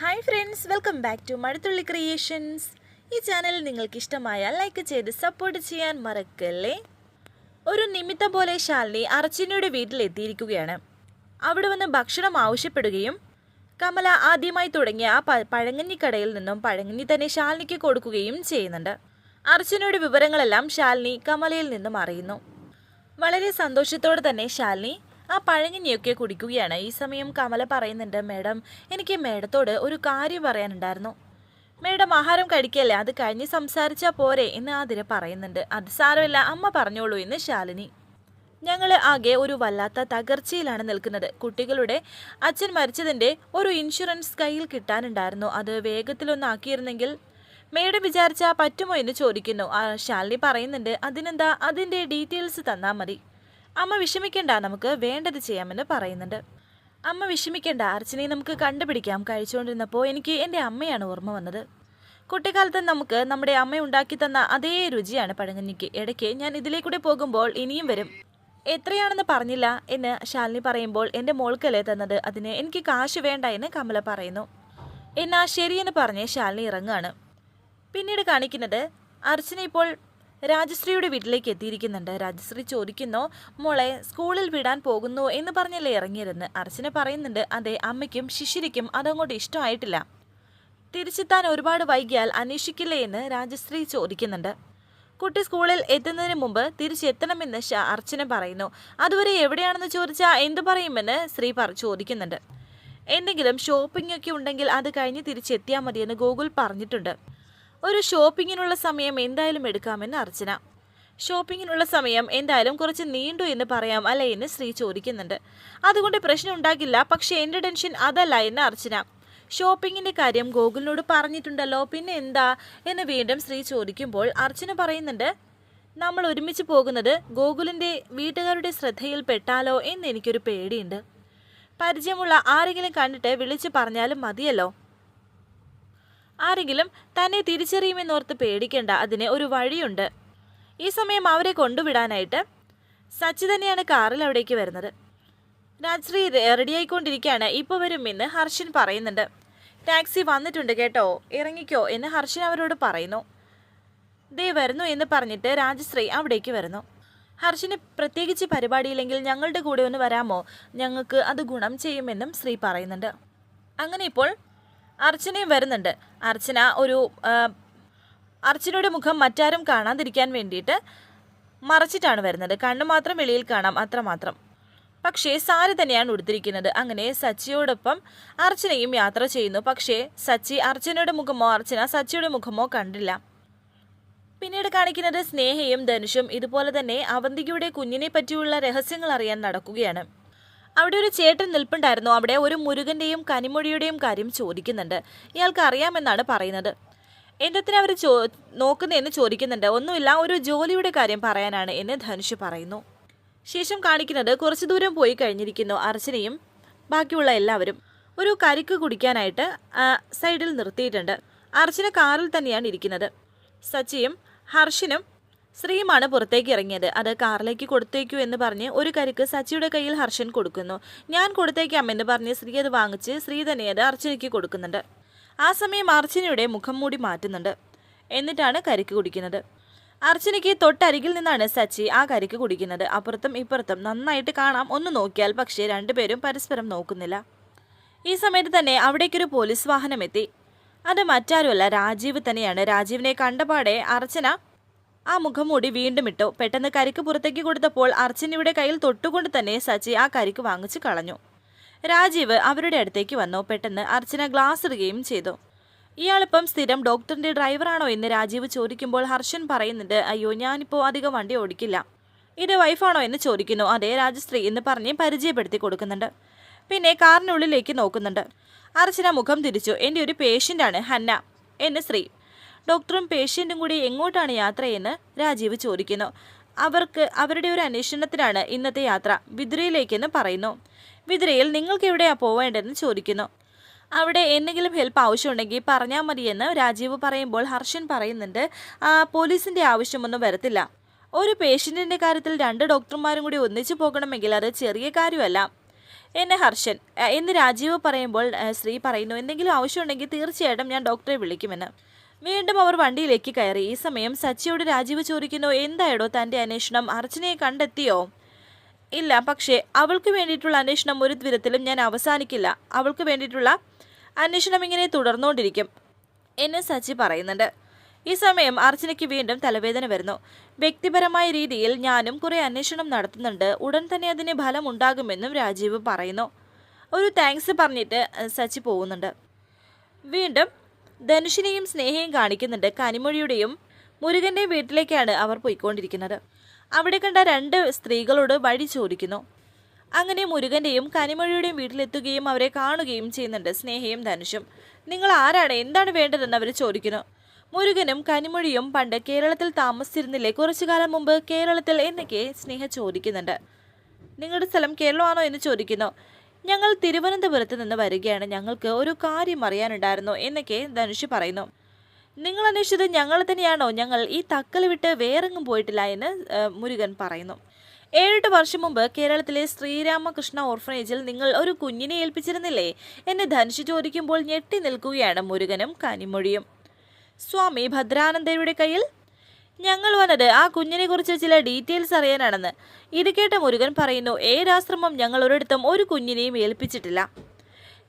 Hi friends welcome back to Mazhathulli creations ഈ channel നിങ്ങൾക്ക് ഇഷ്ടമായാൽ ലൈക്ക് ചെയ്ത് സപ്പോർട്ട് ചെയ്യാൻ മറക്കല്ലേ? ഒരു നിമിത്തം പോലെ ശാലിനി അർച്ചനയുടെ വീട്ടിലെത്തിയിരിക്കുകയാണ് അവിടെ വന്ന് ഭക്ഷണം ആവശ്യപ്പെടുകയും കമല ആദ്യമായി തുടങ്ങിയ ആ പഴങ്ങഞ്ഞിക്കടയിൽ നിന്നും പഴങ്ങഞ്ഞി തന്നെ ശാലിനിക്ക് കൊടുക്കുകയും ചെയ്യുന്നുണ്ട്. അർച്ചനയുടെ വിവരങ്ങളെല്ലാം ശാലിനി കമലയിൽ നിന്നും അറിയുന്നു. വളരെ സന്തോഷത്തോടെ തന്നെ ശാലിനി ആ പഴങ്ങിനെയൊക്കെ കുടിക്കുകയാണ്. ഈ സമയം കമല പറയുന്നുണ്ട് മേഡം എനിക്ക് മേഡത്തോട് ഒരു കാര്യം പറയാനുണ്ടായിരുന്നു. മേഡം ആഹാരം കഴിക്കല്ലേ? അത് കഴിഞ്ഞ് സംസാരിച്ചാൽ പോരെ? എന്ന് ആതിര പറയുന്നുണ്ട്. അത് സാരമില്ല അമ്മ പറഞ്ഞോളൂ എന്ന് ശാലിനി. ഞങ്ങൾ ആകെ ഒരു വല്ലാത്ത തകർച്ചയിലാണ് നിൽക്കുന്നത്. കുട്ടികളുടെ അച്ഛൻ മരിച്ചതിന്റെ ഒരു ഇൻഷുറൻസ് കയ്യിൽ കിട്ടാനുണ്ടായിരുന്നു. അത് വേഗത്തിലൊന്നാക്കിയിരുന്നെങ്കിൽ മേഡം വിചാരിച്ചാൽ പറ്റുമോ എന്ന് ചോദിക്കുന്നു. ആ ശാലിനി പറയുന്നുണ്ട് അതിനെന്താ? അതിന്റെ ഡീറ്റെയിൽസ് തന്നാൽ മതി. അമ്മ വിഷമിക്കണ്ട നമുക്ക് വേണ്ടത് ചെയ്യാമെന്ന് പറയുന്നുണ്ട്. അമ്മ വിഷമിക്കണ്ട അർച്ചനയെ നമുക്ക് കണ്ടുപിടിക്കാം കഴിച്ചുകൊണ്ടിരുന്നപ്പോൾ എനിക്ക് എന്റെ അമ്മയാണ് ഓർമ്മ വന്നത്. കുട്ടിക്കാലത്ത് നമുക്ക് നമ്മുടെ അമ്മ ഉണ്ടാക്കി തന്ന അതേ രുചിയാണ് പഴങ്ങഞ്ഞിക്ക്. ഇടയ്ക്ക് ഞാൻ ഇതിലേക്കൂടെ പോകുമ്പോൾ ഇനിയും വരും. എത്രയാണെന്ന് പറഞ്ഞില്ല എന്ന് ശാലിനി പറയുമ്പോൾ എന്റെ മോൾക്കല്ലേ തന്നത് അതിന് എനിക്ക് കാശ് വേണ്ട എന്ന് കമല പറയുന്നു. എന്നാ ശരിയെന്ന് പറഞ്ഞ് ശാലിനി ഇറങ്ങുകയാണ്. പിന്നീട് കാണിക്കുന്നത് അർച്ചന ഇപ്പോൾ രാജശ്രീയുടെ വീട്ടിലേക്ക് എത്തിയിരിക്കുന്നുണ്ട്. രാജശ്രീ ചോദിക്കുന്നു മോളെ സ്കൂളിൽ വിടാൻ പോകുന്നു എന്ന് പറഞ്ഞല്ലേ ഇറങ്ങിയിരുന്ന്? അർച്ചന പറയുന്നുണ്ട് അതെ അമ്മയ്ക്കും ശിശിരിക്കും അതങ്ങോട്ട് ഇഷ്ടമായിട്ടില്ല. തിരിച്ചെത്താൻ ഒരുപാട് വൈകിയാൽ അന്വേഷിക്കില്ലേ എന്ന് രാജശ്രീ ചോദിക്കുന്നുണ്ട്. കുട്ടി സ്കൂളിൽ എത്തുന്നതിന് മുമ്പ് തിരിച്ചെത്തണമെന്ന് അർച്ചന പറയുന്നു. അതുവരെ എവിടെയാണെന്ന് ചോദിച്ചാൽ എന്തു പറയുമെന്ന് ശ്രീ പറ ചോദിക്കുന്നുണ്ട്. എന്തെങ്കിലും ഷോപ്പിംഗ് ഒക്കെ ഉണ്ടെങ്കിൽ അത് കഴിഞ്ഞ് തിരിച്ചെത്തിയാൽ മതിയെന്ന് ഗോകുൽ പറഞ്ഞിട്ടുണ്ട്. ഒരു ഷോപ്പിങ്ങിനുള്ള സമയം എന്തായാലും എടുക്കാമെന്ന് അർച്ചന. ഷോപ്പിങ്ങിനുള്ള സമയം എന്തായാലും കുറച്ച് നീണ്ടു എന്ന് പറയാം അല്ല എന്ന് ശ്രീ ചോദിക്കുന്നുണ്ട്. അതുകൊണ്ട് പ്രശ്നം ഉണ്ടാകില്ല പക്ഷേ എന്റെ ടെൻഷൻ അതല്ല എന്ന് അർച്ചന. ഷോപ്പിങ്ങിന്റെ കാര്യം ഗോകുലിനോട് പറഞ്ഞിട്ടുണ്ടല്ലോ പിന്നെ എന്താ എന്ന് വീണ്ടും ശ്രീ ചോദിക്കുമ്പോൾ അർച്ചന പറയുന്നുണ്ട് നമ്മൾ ഒരുമിച്ച് പോകുന്നത് ഗോകുലിന്റെ വീട്ടുകാരുടെ ശ്രദ്ധയിൽ പെട്ടാലോ എന്ന് എനിക്കൊരു പേടിയുണ്ട്. പരിചയമുള്ള ആരെങ്കിലും കണ്ടിട്ട് വിളിച്ച് പറഞ്ഞാലും മതിയല്ലോ. ആരെങ്കിലും തന്നെ തിരിച്ചറിയുമെന്നോർത്ത് പേടിക്കേണ്ട അതിന് ഒരു വഴിയുണ്ട്. ഈ സമയം അവരെ കൊണ്ടുവിടാനായിട്ട് സച്ചി തന്നെയാണ് കാറിൽ അവിടേക്ക് വരുന്നത്. രാജ്ശ്രീ റെഡിയായിക്കൊണ്ടിരിക്കുകയാണ്. ഇപ്പോൾ വരും എന്ന് ഹർഷൻ പറയുന്നുണ്ട്. ടാക്സി വന്നിട്ടുണ്ട് കേട്ടോ. ഇറങ്ങിക്കോ എന്ന് ഹർഷൻ അവരോട് പറയുന്നു. ദേ വരുന്നു എന്ന് പറഞ്ഞിട്ട് രാജശ്രീ അവിടേക്ക് വരുന്നു. ഹർഷന് പ്രത്യേകിച്ച് പരിപാടിയില്ലെങ്കിൽ ഞങ്ങളുടെ കൂടെ ഒന്ന് വരാമോ? ഞങ്ങൾക്ക് അത് ഗുണം ചെയ്യുമെന്നും ശ്രീ പറയുന്നുണ്ട്. അങ്ങനെ ഇപ്പോൾ അർച്ചനയും വരുന്നുണ്ട്. അർച്ചന ഒരു അർച്ചനയുടെ മുഖം മറ്റാരും കാണാതിരിക്കാൻ വേണ്ടിയിട്ട് മറച്ചിട്ടാണ് വരുന്നത്. കണ്ണു മാത്രം വെളിയിൽ കാണാം അത്രമാത്രം പക്ഷേ സാരി തന്നെയാണ് ഉടുത്തിരിക്കുന്നത്. അങ്ങനെ സച്ചിയോടൊപ്പം അർച്ചനയും യാത്ര ചെയ്യുന്നു. പക്ഷേ സച്ചി അർച്ചനയുടെ മുഖമോ അർച്ചന സച്ചിയുടെ മുഖമോ കണ്ടില്ല. പിന്നീട് കാണിക്കുന്നത് സ്നേഹയും ധനുഷും. ഇതുപോലെ തന്നെ അവന്തികയുടെ കുഞ്ഞിനെ പറ്റിയുള്ള രഹസ്യങ്ങൾ അറിയാൻ നടക്കുകയാണ്. അവിടെ ഒരു ചേട്ടൻ നിൽപ്പുണ്ടായിരുന്നു. അവിടെ ഒരു മുരുകന്റെയും കനിമൊഴിയുടെയും കാര്യം ചോദിക്കുന്നുണ്ട്. ഇയാൾക്ക് അറിയാമെന്നാണ് പറയുന്നത്. എന്തിനാ അവർ ചോ നോക്കുന്നതെന്ന് ചോദിക്കുന്നുണ്ട്. ഒന്നുമില്ല ഒരു ജോലിയുടെ കാര്യം പറയാനാണ് എന്ന് ധനുഷ് പറയുന്നു. ശേഷം കാണിക്കുന്നത് കുറച്ചു ദൂരം പോയി കഴിഞ്ഞിരിക്കുന്നു അർച്ചനയും ബാക്കിയുള്ള എല്ലാവരും. ഒരു കരിക്ക് കുടിക്കാനായിട്ട് സൈഡിൽ നിർത്തിയിട്ടുണ്ട്. അർച്ചന കാറിൽ തന്നെയാണ് ഇരിക്കുന്നത്. സച്ചിയും ഹർഷനും ശ്രീയുമാണ് പുറത്തേക്ക് ഇറങ്ങിയത്. അത് കാറിലേക്ക് കൊടുത്തേക്കൂ എന്ന് പറഞ്ഞ് ഒരു കരിക്ക് സച്ചിയുടെ കയ്യിൽ ഹർഷൻ കൊടുക്കുന്നു. ഞാൻ കൊടുത്തേക്കാം എന്ന് പറഞ്ഞ് ശ്രീ അത് വാങ്ങിച്ച് ശ്രീ തന്നെ അത് അർച്ചനയ്ക്ക് കൊടുക്കുന്നുണ്ട്. ആ സമയം അർച്ചനയുടെ മുഖം മൂടി മാറ്റുന്നുണ്ട്. എന്നിട്ടാണ് കരിക്ക് കുടിക്കുന്നത്. അർച്ചനയ്ക്ക് തൊട്ടരികിൽ നിന്നാണ് സച്ചി ആ കരിക്ക് കുടിക്കുന്നത്. അപ്പുറത്തും ഇപ്പുറത്തും നന്നായിട്ട് കാണാം ഒന്ന് നോക്കിയാൽ പക്ഷേ രണ്ടുപേരും പരസ്പരം നോക്കുന്നില്ല. ഈ സമയത്ത് തന്നെ അവിടേക്കൊരു പോലീസ് വാഹനം എത്തി അത് മറ്റാരുമല്ല രാജീവ് തന്നെയാണ്. രാജീവിനെ കണ്ടപാടെ അർച്ചന ആ മുഖംമൂടി വീണ്ടും ഇട്ടു. പെട്ടെന്ന് കരിക്ക് പുറത്തേക്ക് കൊടുത്തപ്പോൾ അർച്ചനയുടെ കയ്യിൽ തൊട്ടുകൊണ്ട് തന്നെ സച്ചി ആ കരിക്ക് വാങ്ങിച്ചു കളഞ്ഞു. രാജീവ് അവരുടെ അടുത്തേക്ക് വന്നു. പെട്ടെന്ന് അർച്ചന ഗ്ലാസ് ഇടുകയും ചെയ്തു. ഇയാളിപ്പം സ്ഥിരം ഡോക്ടറിന്റെ ഡ്രൈവറാണോ എന്ന് രാജീവ് ചോദിക്കുമ്പോൾ ഹർഷൻ പറയുന്നുണ്ട് അയ്യോ ഞാനിപ്പോൾ അധികം വണ്ടി ഓടിക്കില്ല. ഇത് വൈഫാണോ എന്ന് ചോദിക്കുന്നു. അതെ രാജശ്രീ എന്ന് പറഞ്ഞ് പരിചയപ്പെടുത്തി കൊടുക്കുന്നുണ്ട്. പിന്നെ കാറിനുള്ളിലേക്ക് നോക്കുന്നുണ്ട്. അർച്ചന മുഖം തിരിച്ചു. എന്റെ ഒരു പേഷ്യന്റാണ് ഹന്ന. എന്ന് ശ്രീ. ഡോക്ടറും പേഷ്യന്റും കൂടി എങ്ങോട്ടാണ് യാത്രയെന്ന് രാജീവ് ചോദിക്കുന്നു. അവർക്ക് അവരുടെ ഒരു അന്വേഷണത്തിനാണ് ഇന്നത്തെ യാത്ര വിതുരയിലേക്കെന്ന് പറയുന്നു. വിദ്രയിൽ നിങ്ങൾക്ക് എവിടെയാണ് പോവേണ്ടതെന്ന് ചോദിക്കുന്നു. അവിടെ എന്തെങ്കിലും ഹെൽപ്പ് ആവശ്യമുണ്ടെങ്കിൽ പറഞ്ഞാൽ മതിയെന്ന് രാജീവ് പറയുമ്പോൾ ഹർഷൻ പറയുന്നുണ്ട് "ആ, പോലീസിന്റെ ആവശ്യമൊന്നും വരത്തില്ല. ഒരു പേഷ്യന്റിന്റെ കാര്യത്തിൽ രണ്ട് ഡോക്ടർമാരും കൂടി ഒന്നിച്ചു പോകണമെങ്കിൽ അത് ചെറിയ കാര്യമല്ല. എന്നെ ഹർഷൻ എന്ന് രാജീവ് പറയുമ്പോൾ ശ്രീ പറയുന്നു എന്തെങ്കിലും ആവശ്യമുണ്ടെങ്കിൽ തീർച്ചയായിട്ടും ഞാൻ ഡോക്ടറെ വിളിക്കുമെന്ന്. വീണ്ടും അവർ വണ്ടിയിലേക്ക് കയറി. ഈ സമയം സച്ചിയോട് രാജീവ് ചോദിക്കുന്നു എന്തായടോ തന്റെ അന്വേഷണം? അർച്ചനയെ കണ്ടെത്തിയോ? ഇല്ല പക്ഷേ അവൾക്ക് വേണ്ടിയിട്ടുള്ള അന്വേഷണം ഒരു വിധത്തിലും ഞാൻ അവസാനിക്കില്ല. അവൾക്ക് വേണ്ടിയിട്ടുള്ള അന്വേഷണം ഇങ്ങനെ തുടർന്നുകൊണ്ടിരിക്കും എന്ന് സച്ചി പറയുന്നുണ്ട്. ഈ സമയം അർച്ചനയ്ക്ക് വീണ്ടും തലവേദന വരുന്നു. വ്യക്തിപരമായ രീതിയിൽ ഞാനും കുറേ അന്വേഷണം നടത്തുന്നുണ്ട്. ഉടൻ തന്നെ അതിന് ഫലം ഉണ്ടാകുമെന്നും രാജീവ് പറയുന്നു. ഒരു താങ്ക്സ് പറഞ്ഞിട്ട് സച്ചി പോകുന്നുണ്ട്. വീണ്ടും ധനുഷിനെയും സ്നേഹയും കാണിക്കുന്നുണ്ട് കനിമൊഴിയുടെയും മുരുകന്റെയും വീട്ടിലേക്കാണ് അവർ പോയിക്കൊണ്ടിരിക്കുന്നത്. അവിടെ കണ്ട രണ്ട് സ്ത്രീകളോട് വഴി ചോദിക്കുന്നു. അങ്ങനെ മുരുകന്റെയും കനിമൊഴിയുടെയും വീട്ടിലെത്തുകയും അവരെ കാണുകയും ചെയ്യുന്നുണ്ട് സ്നേഹയും ധനുഷും. നിങ്ങൾ ആരാണ്? എന്താണ് വേണ്ടതെന്ന് അവർ ചോദിക്കുന്നു. മുരുകനും കനിമൊഴിയും പണ്ട് കേരളത്തിൽ താമസിച്ചിരുന്നില്ലേ? കുറച്ചു കാലം മുമ്പ് കേരളത്തിൽ എന്നൊക്കെ സ്നേഹ ചോദിക്കുന്നുണ്ട്. നിങ്ങളുടെ സ്ഥലം കേരളമാണോ? എന്ന് ചോദിക്കുന്നു. ഞങ്ങൾ തിരുവനന്തപുരത്ത് നിന്ന് വരികയാണ്. ഞങ്ങൾക്ക് ഒരു കാര്യം അറിയാനുണ്ടായിരുന്നു എന്നൊക്കെ ധനുഷ് പറയുന്നു. നിങ്ങൾ അന്വേഷിച്ചത് ഞങ്ങൾ തന്നെയാണോ? ഞങ്ങൾ ഈ തക്കൽ വിട്ട് വേറെങ്ങും പോയിട്ടില്ല എന്ന് മുരുകൻ പറയുന്നു. ഏഴെട്ട് വർഷം മുമ്പ് കേരളത്തിലെ ശ്രീരാമകൃഷ്ണ ഓർഫനേജിൽ നിങ്ങൾ ഒരു കുഞ്ഞിനെ ഏൽപ്പിച്ചിരുന്നില്ലേ എന്നെ ധനുഷ് ചോദിക്കുമ്പോൾ ഞെട്ടി നിൽക്കുകയാണ് മുരുകനും കനിമൊഴിയും. സ്വാമി ഭദ്രാനന്ദയുടെ കയ്യിൽ ഞങ്ങൾ വന്നത് ആ കുഞ്ഞിനെ കുറിച്ച് ചില ഡീറ്റെയിൽസ് അറിയാനാണെന്ന്. ഇത് കേട്ട മുരുകൻ പറയുന്നു ഏരാശ്രമം ഞങ്ങൾ ഒരിടത്തും ഒരു കുഞ്ഞിനെയും ഏൽപ്പിച്ചിട്ടില്ല.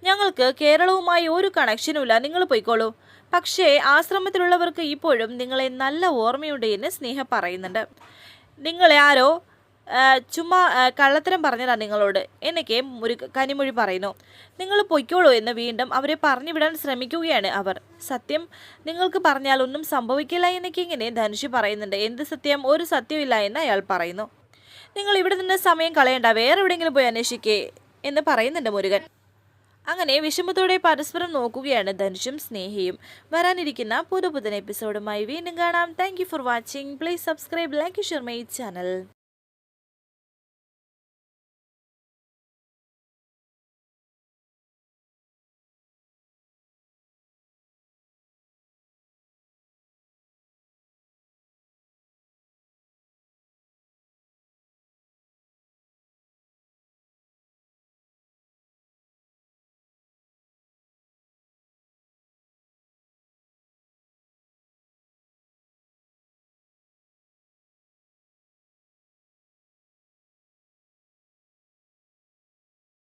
ഞങ്ങൾക്ക് കേരളവുമായി ഒരു കണക്ഷനുമില്ല. നിങ്ങൾ പോയിക്കോളൂ. പക്ഷേ ആശ്രമത്തിലുള്ളവർക്ക് ഇപ്പോഴും നിങ്ങളെ നല്ല ഓർമ്മയുണ്ട് എന്ന് സ്നേഹ പറയുന്നുണ്ട്. നിങ്ങളെ ആരോ ചുമ്മാ കള്ളത്തരം പറഞ്ഞതാ നിങ്ങളോട്. എന്നൊക്കെ ഒരു കനിമൊഴി പറയുന്നു. നിങ്ങൾ പൊയ്ക്കോളൂ എന്ന് വീണ്ടും അവരെ പറഞ്ഞു വിടാൻ ശ്രമിക്കുകയാണ് അവർ. സത്യം നിങ്ങൾക്ക് പറഞ്ഞാൽ ഒന്നും സംഭവിക്കില്ല എന്നൊക്കെ ഇങ്ങനെ ധനുഷ് പറയുന്നുണ്ട്. എന്ത് സത്യം? ഒരു സത്യമില്ല എന്ന് അയാൾ പറയുന്നു. നിങ്ങൾ ഇവിടെ നിന്ന് സമയം കളയണ്ട. വേറെ എവിടെയെങ്കിലും പോയി അന്വേഷിക്കേ എന്ന് പറയുന്നുണ്ട് മുരുകൻ. അങ്ങനെ വിഷമത്തോടെ പരസ്പരം നോക്കുകയാണ് ധനുഷും സ്നേഹയും. വരാനിരിക്കുന്ന പുതു പുതിയ എപ്പിസോഡുമായി വീണ്ടും കാണാം. Thank for watching please subscribe like share my channel